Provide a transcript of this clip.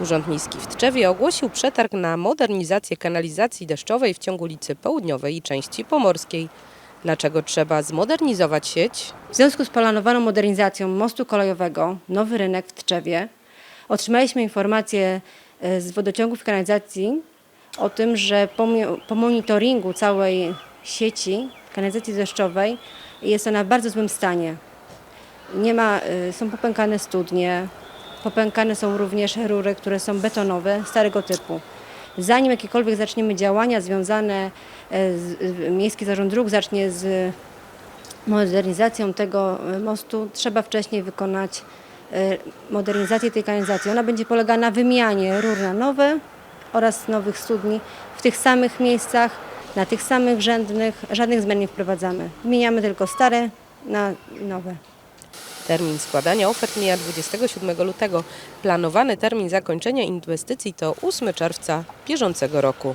Urząd Miejski w Tczewie ogłosił przetarg na modernizację kanalizacji deszczowej w ciągu ulicy Południowej i części Pomorskiej. Dlaczego trzeba zmodernizować sieć? W związku z planowaną modernizacją mostu kolejowego Nowy Rynek w Tczewie otrzymaliśmy informację e, z wodociągów i kanalizacji o tym, że po, po monitoringu całej sieci kanalizacji deszczowej jest ona w bardzo złym stanie. Nie ma, e, są popękane studnie, popękane są również rury, które są betonowe, starego typu. Zanim jakiekolwiek zaczniemy działania związane, e, z, Miejski Zarząd Dróg zacznie z modernizacją tego e, mostu trzeba wcześniej wykonać e, modernizację tej kanalizacji. Ona będzie polegała na wymianie rur na nowe oraz nowych studni w tych samych miejscach, na tych samych rzędnych, żadnych zmian nie wprowadzamy. Wymieniamy tylko stare na nowe. Termin składania ofert mija 27 lutego. Planowany termin zakończenia inwestycji to 8 czerwca bieżącego roku.